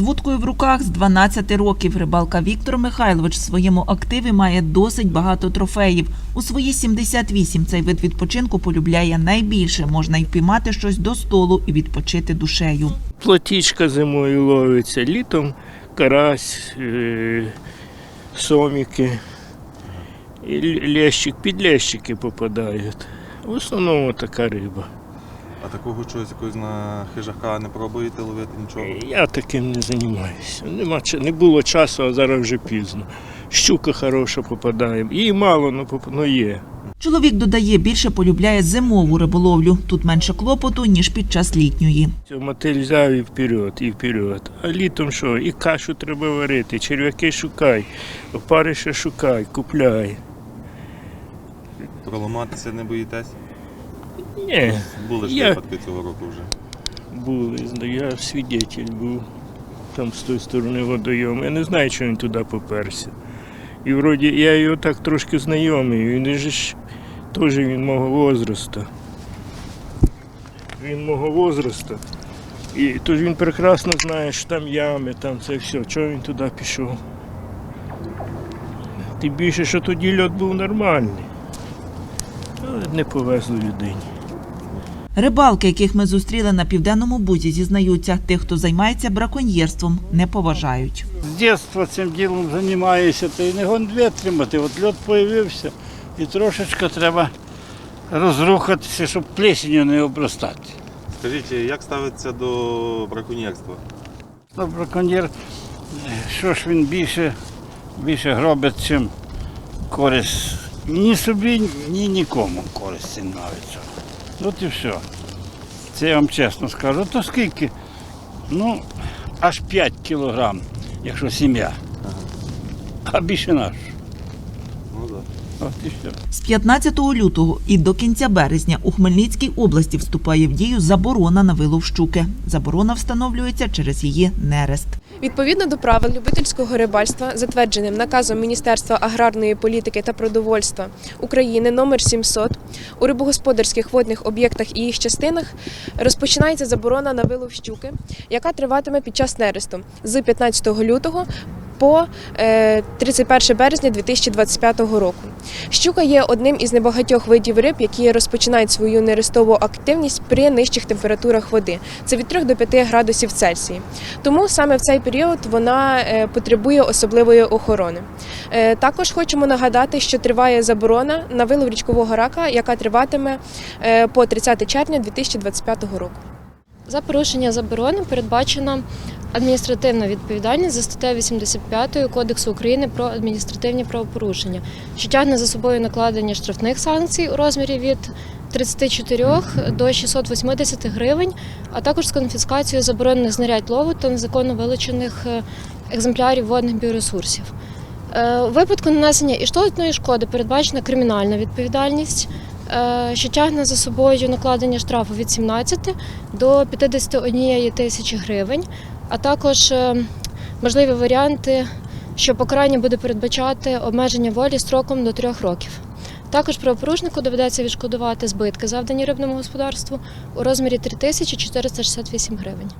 з вудкою в руках з 12 років. Рибалка Віктор Михайлович в своєму активі має досить багато трофеїв. У свої 78 цей вид відпочинку полюбляє найбільше. Можна й впіймати щось до столу і відпочити душею. Плотічка зимою ловиться, літом карась, е, соміки, і лещик, підлещики попадають. В основному така риба. А такого чогось якогось на хижака не пробуєте ловити нічого? Я таким не займаюся. Нема, не було часу, а зараз вже пізно. Щука хороша попадає. Її мало, але є. Чоловік додає, більше полюбляє зимову риболовлю. Тут менше клопоту, ніж під час літньої. Мотель взяв і вперед, і вперед. А літом що? І кашу треба варити, черв'яки шукай, опариша шукай, купляй. Проламатися не боїтесь? Ні, Були ж Я- випадки цього року вже. були, я свідетель був там з тої сторони водойому. Я не знаю, чого він туди поперся. І вроді я його так трошки знайомий, він же ж теж він мого возрасту. Він мого возрасту. І тож він прекрасно знає, що там ями, там це все. Чого він туди пішов? Тим більше, що тоді льот був нормальний. Але не повезло людині. Рибалки, яких ми зустріли на південному бузі, зізнаються, тих, хто займається браконьєрством, не поважають. З дитинства цим ділом займаюся, та й не гон витримати. От льот з'явився і трошечки треба розрухатися, щоб плесенью не обростати. Скажіть, як ставиться до браконьєрства? Ну, браконьєр, що ж він більше, більше гробить, чим користь. Ні собі, ні нікому користі навіть. От і все. Це я вам чесно скажу. То скільки? Ну, аж 5 кілограм, якщо сім'я. А більше наш. Ну так. От і все. З 15 лютого і до кінця березня у Хмельницькій області вступає в дію заборона на вилов щуки. Заборона встановлюється через її нерест. Відповідно до правил любительського рибальства, затвердженим наказом Міністерства аграрної політики та продовольства України номер 700, у рибогосподарських водних об'єктах і їх частинах розпочинається заборона на вилов щуки, яка триватиме під час нересту з 15 лютого по е, 31 березня 2025 року. Щука є одним із небагатьох видів риб, які розпочинають свою нерестову активність при нижчих температурах води. Це від 3 до 5 градусів Цельсії. Тому саме в цей період вона е, потребує особливої охорони. Е, Також хочемо нагадати, що триває заборона на вилов річкового рака, яка триватиме е, по 30 червня 2025 року. За порушення заборони передбачена адміністративна відповідальність за статтею 85 Кодексу України про адміністративні правопорушення, що тягне за собою накладення штрафних санкцій у розмірі від 34 до 680 гривень, а також з конфіскацією заборонених знарядь лову та незаконно вилучених е, екземплярів водних біоресурсів. Е, У випадку нанесення іштотної шкоди передбачена кримінальна відповідальність, що тягне за собою накладення штрафу від 17 до 51 тисячі гривень, а також е, можливі варіанти, що покарання буде передбачати обмеження волі строком до трьох років. Також правопорушнику доведеться відшкодувати збитки, завдані рибному господарству, у розмірі 3468 гривень.